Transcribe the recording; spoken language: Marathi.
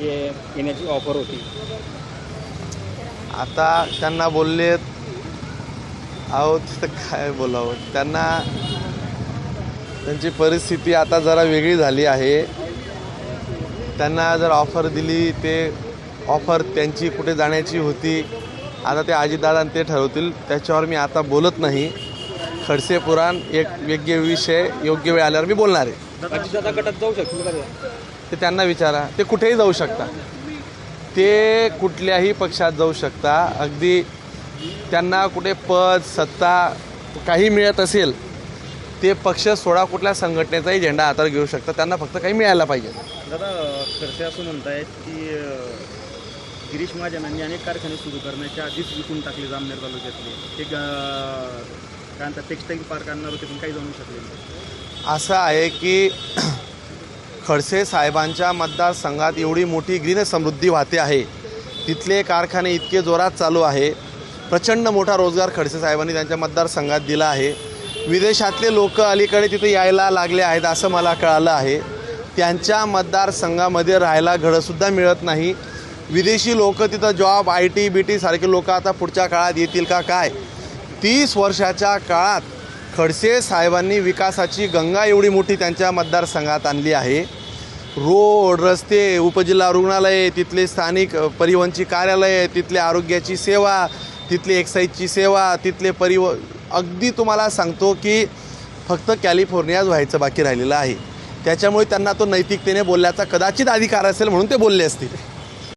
ये येण्याची ऑफर होती. आता त्यांना बोललेत. अहो तिथं काय बोलावं? त्यांना त्यांची परिस्थिती आता जरा वेगळी झाली आहे. त्यांना जर ऑफर दिली ते ऑफर त्यांची कुठे जाण्याची होती आता ते अजितदादा ते ठरवतील. त्याच्यावर मी आता बोलत नाही. खडसे पुराण एक योग्य विषय योग्य वेळ आल्यावर मी बोलणार आहे. अजितदादा गटात जाऊ शकतील का ते? त्यांना विचारा. ते कुठेही जाऊ शकता. ते कुठल्याही पक्षात जाऊ शकता. अगदी त्यांना कुठे पद सत्ता काही मिळत असेल ते पक्ष सोडा कुठल्या संघटनेचाही झेंडा हातात घेऊ शकतात त्यांना फक्त काही मिळायला पाहिजे. दादा खडसे असं म्हणतायत की गिरीश महाजनांनी अनेक कारखाने सुरू करण्याच्या आधीच विकून टाकले जामनेर तालुक्यातले. ते काय म्हणतात टेक्स्टाईल पार्क आणणार होते पण काही जाणू शकले नाही. असं आहे की खडसे साहेबांच्या मतदारसंघात एवढी मोठी ग्रीन समृद्धी वाहते आहे. तिथले कारखाने इतके जोरात चालू आहे. प्रचंड मोठा रोजगार खडसे साहेबांनी त्यांच्या मतदारसंघात दिला आहे. विदेशातले लोक अलीकडे तिथे यायला लागले आहेत असं मला कळालं आहे. त्यांच्या मतदारसंघामध्ये राहायला घरंसुद्धा मिळत नाही. विदेशी लोक तिथं job I T B T सारखे लोक आता पुढच्या काळात येतील का काय? तीस वर्षाच्या काळात खडसे साहेबांनी विकासाची गंगा एवढी मोठी त्यांच्या मतदारसंघात आणली आहे. रोड रस्ते उपजिल्हा रुग्णालये तिथले स्थानिक परिवहनची कार्यालये तिथले आरोग्याची सेवा तिथली एक्साईजची सेवा तिथले परिव अगदी तुम्हाला सांगतो की फक्त कॅलिफोर्नियाच व्हायचं बाकी राहिलेलं आहे. त्याच्यामुळे त्यांना तो नैतिकतेने बोलण्याचा कदाचित अधिकार असेल म्हणून ते बोलले असतील.